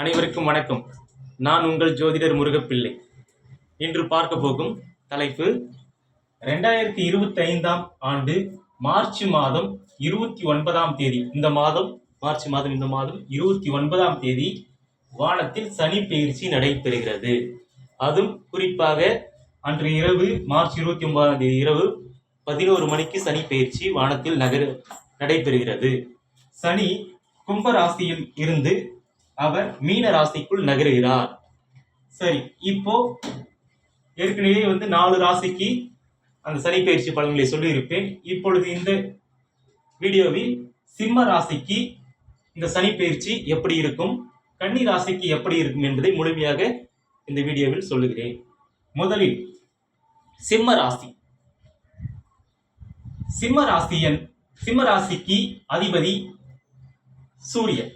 அனைவருக்கும் வணக்கம். நான் உங்கள் ஜோதிடர் முருகப்பிள்ளை. இன்று பார்க்க போகும் தலைப்பு ரெண்டாயிரத்தி இருபத்தி ஐந்தாம் ஆண்டு மார்ச் மாதம் இருபத்தி ஒன்பதாம் தேதி. இந்த மாதம் மார்ச் மாதம் இந்த மாதம் இருபத்தி ஒன்பதாம் தேதி வானத்தில் சனி பயிற்சி நடைபெறுகிறது. அதுவும் குறிப்பாக அன்று இரவு மார்ச் இருபத்தி ஒன்பதாம் தேதி இரவு பதினோரு மணிக்கு சனி பயிற்சி வானத்தில் நகர நடைபெறுகிறது. சனி கும்ப ராசியில் இருந்து அவர் மீன ராசிக்குள் நகருகிறார். சரி இப்போ ஏற்கனவே வந்து நாலு ராசிக்கு அந்த சனி பயிற்சி பலன்களை சொல்லியிருப்பேன். இப்பொழுது இந்த வீடியோவில் சிம்ம ராசிக்கு இந்த சனி பயிற்சி எப்படி இருக்கும் கன்னி ராசிக்கு எப்படி இருக்கும் என்பதை முழுமையாக இந்த வீடியோவில் சொல்லுகிறேன். முதலில் சிம்ம ராசி. சிம்ம ராசியன் சிம்ம ராசிக்கு அதிபதி சூரியன்.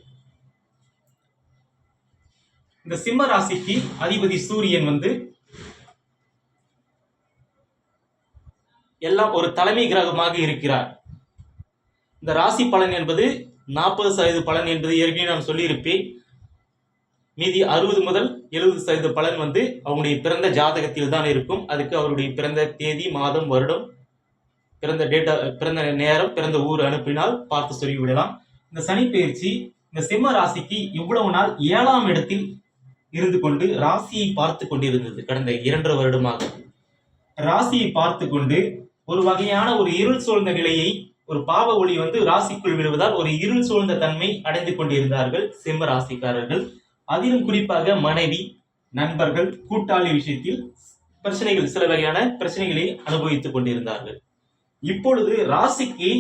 இந்த சிம்ம ராசிக்கு அதிபதி சூரியன் வந்து எல்லாம் ஒரு தலைமை கிரகமாக இருக்கிறார். இந்த ராசி பலன் என்பது நாற்பது சதவீத பலன் என்பது ஏற்கனவே நான் சொல்லியிருப்பேன். மீதி அறுபது முதல் எழுபது சதவீத பலன் வந்து அவங்களுடைய பிறந்த ஜாதகத்தில் தான் இருக்கும். அதுக்கு அவருடைய பிறந்த தேதி மாதம் வருடம் பிறந்த டேட்டா பிறந்த நேரம் பிறந்த ஊர் அனுப்பினால் பார்த்து சொல்லிவிடலாம். இந்த சனி பயிற்சி இந்த சிம்ம ராசிக்கு இவ்வளவு நாள் ஏழாம் இடத்தில் இருந்து கொண்டு ராசியை பார்த்து கொண்டிருந்தது கடந்த இரண்டரை வருடமாக. ராசியை பார்த்து கொண்டு ஒரு வகையான ஒரு இருள் சூழ்ந்த நிலையை ஒரு பாவ ஒளி வந்து ராசிக்குள் விழுவதால் ஒரு இருள் சூழ்ந்த தன்மை அடைந்து கொண்டிருந்தார்கள் சிம்ம ராசிக்காரர்கள். அதிலும் குறிப்பாக மனைவி நண்பர்கள் கூட்டாளி விஷயத்தில் பிரச்சனைகள் சில வகையான பிரச்சனைகளை அனுபவித்துக் கொண்டிருந்தார்கள். இப்பொழுது ராசிக்கு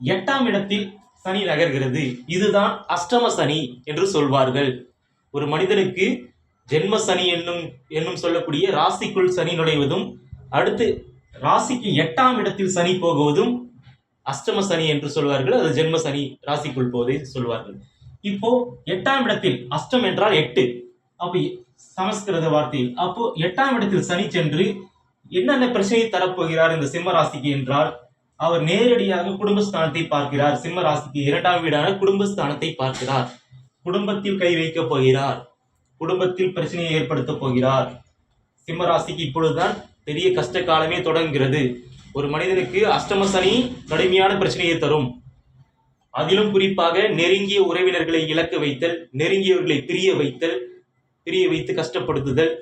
எட்டாம் இடத்தில் சனி நகர்கிறது. இதுதான் அஷ்டம சனி என்று சொல்வார்கள். ஒரு மனிதனுக்கு ஜென்ம சனி என்னும் என்னும் சொல்லக்கூடிய ராசிக்குள் சனி நுழைவதும் அடுத்து ராசிக்கு எட்டாம் இடத்தில் சனி போகுவதும் அஷ்டம சனி என்று சொல்வார்கள். அது ஜென்ம சனி ராசிக்குள் போவதை சொல்வார்கள். இப்போ எட்டாம் இடத்தில் அஷ்டம் என்றால் எட்டு. அப்போ சமஸ்கிருத வார்த்தையில் அப்போ எட்டாம் இடத்தில் சனி சென்று என்னென்ன பிரச்சனையை தரப்போகிறார் இந்த சிம்ம ராசிக்கு என்றால் அவர் நேரடியாக குடும்பஸ்தானத்தை பார்க்கிறார். சிம்ம ராசிக்கு இரண்டாம் வீடான குடும்பஸ்தானத்தை பார்க்கிறார். குடும்பத்தில் கை வைக்கப் போகிறார். குடும்பத்தில் பிரச்சனையை ஏற்படுத்தப் போகிறார். சிம்ம ராசிக்கு இப்பொழுதுதான் பெரிய கஷ்ட காலமே தொடங்குகிறது. ஒரு மனிதனுக்கு அஷ்டம சனி கடுமையான பிரச்சனையை தரும். அதிலும் குறிப்பாக நெருங்கிய உறவினர்களை இழக்க வைத்தல் நெருங்கியவர்களை பிரிய வைத்தல் பிரிய வைத்து கஷ்டப்படுத்துதல்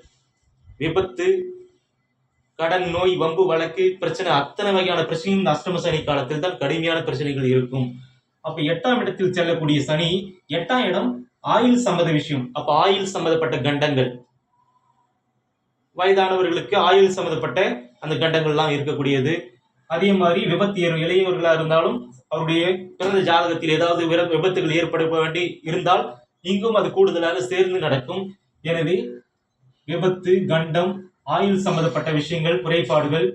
விபத்து கடன் நோய் வம்பு வழக்கு பிரச்சனை அத்தனை வகையான பிரச்சனையும் இந்த அஷ்டம சனி காலத்தில் தான் கடுமையான பிரச்சனைகள் இருக்கும். அப்ப எட்டாம் இடத்தில் செல்லக்கூடிய சனி எட்டாம் இடம் ஆயுள் சம்மத விஷயம். அப்ப ஆயுள் சம்மந்தப்பட்ட கண்டங்கள். வயதானவர்களுக்கு ஆயுள் சம்மந்தப்பட்ட அந்த கண்டங்கள்லாம் இருக்கக்கூடியது. அதே மாதிரி விபத்து ஏறும் இளையவர்களா இருந்தாலும் அவருடைய பிறந்த ஜாதகத்தில் ஏதாவது விபத்துகள் ஏற்பட வேண்டி இருந்தால் இங்கும் அது கூடுதலாக சேர்ந்து நடக்கும். எனவே விபத்து கண்டம் ஆயுள் சம்பந்தப்பட்ட விஷயங்கள் குறைபாடுகள்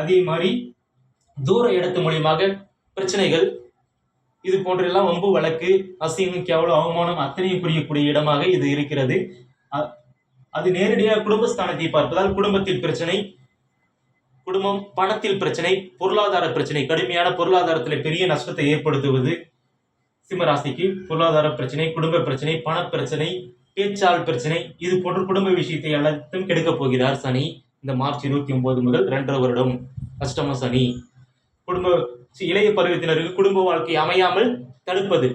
அதே மாதிரி தூர இடத்து மூலியமாக பிரச்சனைகள் இது போன்றெல்லாம் வம்பு வழக்கு அசிங்கம் கேவலம் அவமானம் அத்தனையும் புரியக்கூடிய இடமாக இது இருக்கிறது. அது நேரடியாக குடும்பஸ்தானத்தை பார்ப்பதால் குடும்பத்தில் பிரச்சனை குடும்பம் பணத்தில் பிரச்சனை பொருளாதார பிரச்சனை கடுமையான பொருளாதாரத்தில் பெரிய நஷ்டத்தை ஏற்படுத்துவது சிம்மராசிக்கு பொருளாதார பிரச்சனை குடும்ப பிரச்சனை பணப்பிரச்சனை பேச்சால் பிரச்சனை இது போன்ற குடும்ப விஷயத்தை அனைத்தும் கெடுக்கப் போகிறார் சனி. இந்த மார்ச் இருபத்தி ஒன்பது முதல் ரெண்டரை வருடம் அஷ்டம சனி. குடும்ப இளைய பருவத்தினருக்கு குடும்ப வாழ்க்கை அமையாமல் தடுப்பது.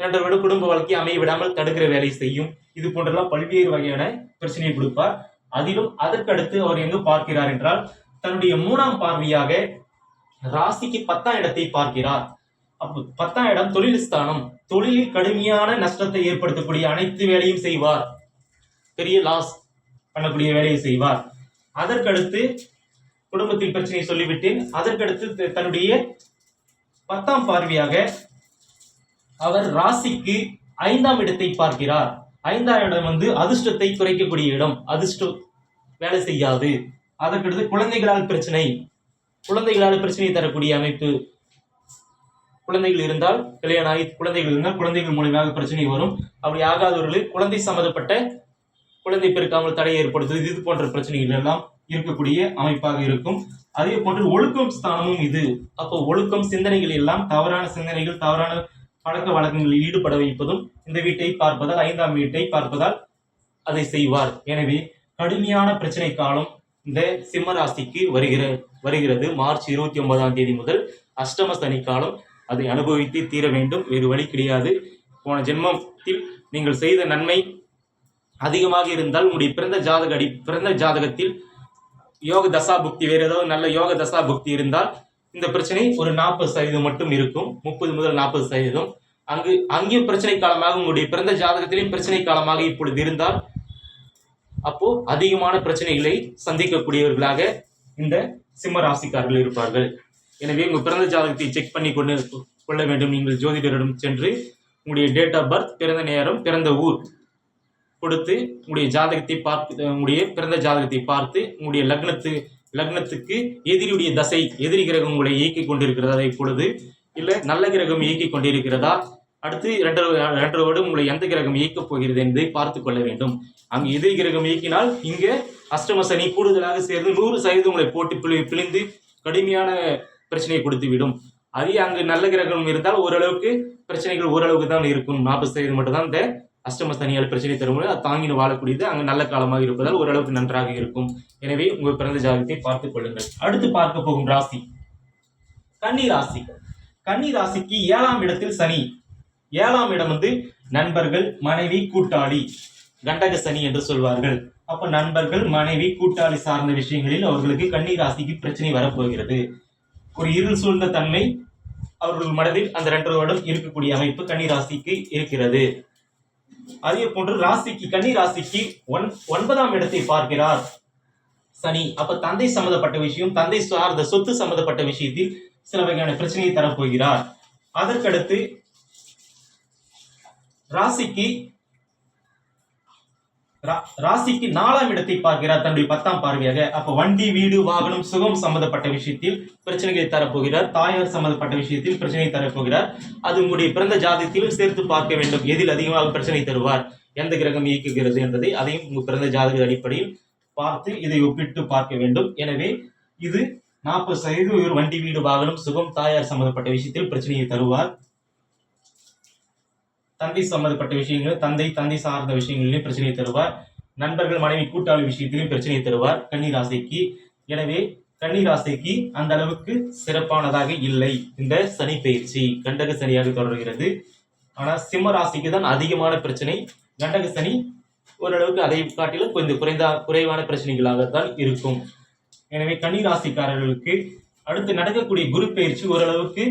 ரெண்டரை குடும்ப வாழ்க்கை அமைய விடாமல் தடுக்கிற வேலை செய்யும். இது போன்றெல்லாம் பல்வேறு வகையான பிரச்சனையை கொடுப்பார். அதிலும் அதற்கடுத்து அவர் எங்கு பார்க்கிறார் என்றால் தன்னுடைய மூணாம் பார்வையாக ராசிக்கு பத்தாம் இடத்தை பார்க்கிறார். அப்போ பத்தாம் இடம் தொழில் ஸ்தானம். தொழிலில் கடுமையான நஷ்டத்தை ஏற்படுத்தக்கூடிய அனைத்து வேலையும் செய்வார். பெரிய லாஸ் பண்ணக்கூடிய வேலையை செய்வார். அதற்கடுத்து குடும்பத்தில் பிரச்சனையை சொல்லிவிட்டேன். அதற்கடுத்து தன்னுடைய பத்தாம் பார்வையாக அவர் ராசிக்கு ஐந்தாம் இடத்தை பார்க்கிறார். ஐந்தாம் இடம் வந்து அதிர்ஷ்டத்தை குறைக்கக்கூடிய இடம். அதிர்ஷ்டம் வேலை செய்யாது. அதற்கடுத்து குழந்தைகளால் பிரச்சனை. குழந்தைகளால் பிரச்சனையை தரக்கூடிய அமைப்பு. குழந்தைகள் இருந்தால் கல்யாணம் ஆகி குழந்தைகள் இருந்தால் குழந்தைகள் மூலியமாக பிரச்சனை வரும். அப்படி ஆகாதவர்களுக்கு குழந்தை சம்பந்தப்பட்ட குழந்தை பெருக்காமல் தடை ஏற்படுத்துவது இது போன்ற பிரச்சனைகள் எல்லாம் இருக்கக்கூடிய அமைப்பாக இருக்கும். அதே போன்று ஒழுக்கம் ஸ்தானமும் இது. அப்போ ஒழுக்கம் சிந்தனைகள் எல்லாம் தவறான சிந்தனைகள் தவறான பழக்க வழக்கங்களில் ஈடுபட வைப்பதும் இந்த வீட்டை பார்ப்பதால் ஐந்தாம் வீட்டை பார்ப்பதால் அதை செய்வார். எனவே கடுமையான பிரச்சனை காலம் இந்த சிம்ம ராசிக்கு வருகிற வருகிறது. மார்ச் இருபத்தி ஒன்பதாம் தேதி முதல் அஷ்டம சனி காலம். அதை அனுபவித்து தீர வேண்டும். வேறு வழி கிடையாது. போன ஜென்மத்தில் நீங்கள் செய்த நன்மை அதிகமாக இருந்தால் உங்களுடைய பிறந்த ஜாதக அடி பிறந்த ஜாதகத்தில் யோக தசா புக்தி வேறு ஏதாவது நல்ல யோக தசா புக்தி இருந்தால் இந்த பிரச்சனை ஒரு நாற்பது சதவீதம் மட்டும் இருக்கும். முப்பது முதல் நாற்பது சதவீதம். அங்கு அங்கேயும் பிரச்சனை காலமாக உங்களுடைய பிறந்த ஜாதகத்திலையும் பிரச்சனை காலமாக இப்பொழுது இருந்தால் அப்போ அதிகமான பிரச்சனைகளை சந்திக்கக்கூடியவர்களாக இந்த சிம்ம ராசிக்காரர்கள் இருப்பார்கள். எனவே உங்கள் பிறந்த ஜாதகத்தை செக் பண்ணி கொண்டு கொள்ள வேண்டும். நீங்கள் ஜோதிடரிடம் சென்று உங்களுடைய டேட் ஆஃப் பர்த் பிறந்த நேரம் பிறந்த ஊர் கொடுத்து உங்களுடைய ஜாதகத்தை பார்த்து உங்களுடைய பிறந்த ஜாதகத்தை பார்த்து உங்களுடைய லக்னத்து லக்னத்துக்கு எதிரியுடைய தசை எதிரி கிரகம் உங்களை இயக்கிக் கொண்டிருக்கிறதா இப்பொழுது இல்லை நல்ல கிரகம் இயக்கிக் கொண்டிருக்கிறதா? அடுத்து இரண்டரை இரண்டரை வருடம் உங்களை எந்த கிரகம் இயக்கப் போகிறது என்பதை பார்த்து கொள்ள வேண்டும். அங்கு எதிரி கிரகம் இயக்கினால் இங்கே அஷ்டம சனி கூடுதலாக சேர்ந்து நூறு சதவீதம் உங்களை போட்டு பிழி பிழிந்து கடுமையான பிரச்சனையை கொடுத்துவிடும். அதே அங்கு நல்ல கிரகம் இருந்தால் ஓரளவுக்கு பிரச்சனைகள் ஓரளவுக்கு தான் இருக்கும். நாற்பது சதவீதம் மட்டும்தான். இந்த அஷ்டம சனியால் பிரச்சனை தரும்போது அது தாங்கின்னு வாழக்கூடியது அங்கே நல்ல காலமாக இருப்பதால் ஓரளவுக்கு நன்றாக இருக்கும். எனவே உங்கள் பிறந்த ஜாதகத்தை பார்த்துக் கொள்ளுங்கள். அடுத்து பார்க்க போகும் ராசி. கன்னி ராசி. கன்னி ராசிக்கு ஏழாம் இடத்தில் சனி. ஏழாம் இடம் வந்து நண்பர்கள் மனைவி கூட்டாளி. கண்டக சனி என்று சொல்வார்கள். அப்ப நண்பர்கள் மனைவி கூட்டாளி சார்ந்த விஷயங்களில் அவர்களுக்கு கன்னி ராசிக்கு பிரச்சனை வரப்போகிறது. ஒரு இருள் சூழ்ந்த தன்மை அவர்கள் மனதில் அந்த ரெண்டு வருடம் இருக்கக்கூடிய அமைப்பு கன்னி ராசிக்கு இருக்கிறது. அதே போன்று ராசிக்கு கன்னி ராசிக்கு ஒன் ஒன்பதாம் இடத்தை பார்க்கிறார். சனி அப்ப தந்தை சம்பந்தப்பட்ட விஷயம் தந்தை சார்ந்த சொத்து சம்பந்தப்பட்ட விஷயத்தில் சில வகையான பிரச்சனையை தரப்போகிறார். அதற்கடுத்து ராசிக்கு ராசிக்கு நாலாம் இடத்தை பார்க்கிறார் தன்னுடைய பத்தாம் பார்வையாக. அப்ப வண்டி வீடு வாகனம் சுகம் சம்பந்தப்பட்ட விஷயத்தில் பிரச்சனைகளை தரப்போகிறார். தாயார் சம்பந்தப்பட்ட விஷயத்தில் பிரச்சனை தரப்போகிறார். அது உங்களுடைய பிறந்த ஜாதகத்திலும் சேர்த்து பார்க்க வேண்டும். எதில் அதிகமாக பிரச்சனை தருவார்? எந்த கிரகம் இயக்குகிறது என்பதை அதையும் உங்கள் பிறந்த ஜாதக அடிப்படையில் பார்த்து இதை ஒப்பிட்டு பார்க்க வேண்டும். எனவே இது நாற்பது சதவீதம் இவர் வண்டி வீடு வாகனம் சுகம் தாயார் சம்பந்தப்பட்ட விஷயத்தில் பிரச்சனையை தருவார். தந்தை சம்பந்தப்பட்ட விஷயங்களும் தந்தை தந்தை சார்ந்த விஷயங்களிலும் பிரச்சனையை தருவார். நண்பர்கள் மனைவி கூட்டாளி விஷயத்திலும் பிரச்சனையை தருவார். கன்னிராசிக்கு. எனவே கன்னிராசிக்கு அந்த அளவுக்கு சிறப்பானதாக இல்லை இந்த சனி பயிற்சி. கண்டக சனியாக தொடர்கிறது. ஆனால் சிம்ம ராசிக்கு தான் அதிகமான பிரச்சனை. கண்டக சனி ஓரளவுக்கு அதை காட்டிலும் கொஞ்சம் குறைந்த குறைவான பிரச்சனைகளாகத்தான் இருக்கும். எனவே கன்னி ராசிக்காரர்களுக்கு அடுத்து நடக்கக்கூடிய குரு பயிற்சி ஓரளவுக்கு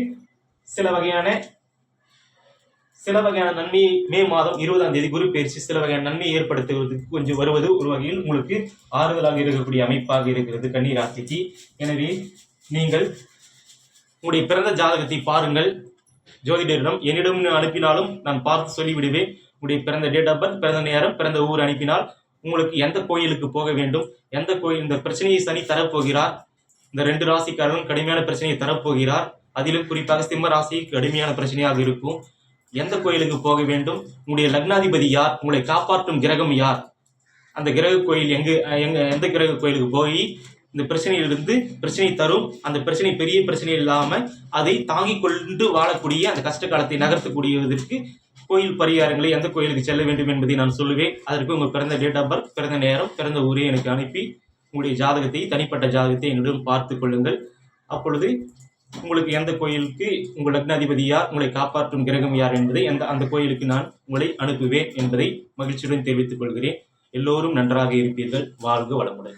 சில வகையான சில வகையான நன்மையை மே மாதம் இருபதாம் தேதி குரு பயிற்சி சில வகையான நன்மையை ஏற்படுத்துவதற்கு கொஞ்சம் வருவது ஒரு வகையில் உங்களுக்கு ஆறுதலாக இருக்கக்கூடிய அமைப்பாக இருக்கிறது கன்னி ராசிக்கு எனவே நீங்கள் உங்களுடைய பிறந்த ஜாதகத்தை பாருங்கள். ஜோதிடரிடம் என்னிடம் அனுப்பினாலும் நான் பார்த்து சொல்லிவிடுவேன். உங்களுடைய பிறந்த டேட் ஆஃப் பர்த் பிறந்த நேரம் பிறந்த ஊர் அனுப்பினால் உங்களுக்கு எந்த கோயிலுக்கு போக வேண்டும்? எந்த கோயில் இந்த பிரச்சனையை சனி தரப்போகிறார்? இந்த ரெண்டு ராசிக்காரரும் கடுமையான பிரச்சனையை தரப்போகிறார். அதிலும் குறிப்பாக சிம்ம ராசி கடுமையான பிரச்சனையாக இருக்கும். எந்த கோயிலுக்கு போக வேண்டும்? உங்களுடைய லக்னாதிபதி யார்? உங்களை காப்பாற்றும் கிரகம் யார்? அந்த கிரக கோயில் எங்கு எங்க எந்த கிரக கோயிலுக்கு போய் இந்த பிரச்சனையிலிருந்து பிரச்சனை தரும்? அந்த பிரச்சனை பெரிய பிரச்சனை இல்லாமல் அதை தாங்கிக் கொண்டு வாழக்கூடிய அந்த கஷ்ட காலத்தை நகர்த்தக்கூடியதற்கு கோயில் பரிகாரங்களை எந்த கோயிலுக்கு செல்ல வேண்டும் என்பதை நான் சொல்லுவேன். அதற்கு உங்கள் பிறந்த டேட் ஆஃப் பர்த் பிறந்த நேரம் பிறந்த ஊரை எனக்கு அனுப்பி உங்களுடைய ஜாதகத்தை தனிப்பட்ட ஜாதகத்தை என்னிடம் பார்த்து கொள்ளுங்கள். அப்பொழுது உங்களுக்கு எந்த கோயிலுக்கு உங்கள் லக்னாதிபதி யார் உங்களை காப்பாற்றும் கிரகம் யார் என்பதை அந்த அந்த கோயிலுக்கு நான் உங்களை அனுப்புவேன் என்பதை மகிழ்ச்சியுடன் தெரிவித்துக் கொள்கிறேன். எல்லோரும் நன்றாக இருப்பீர்கள். வாழ்க வளமுடன்.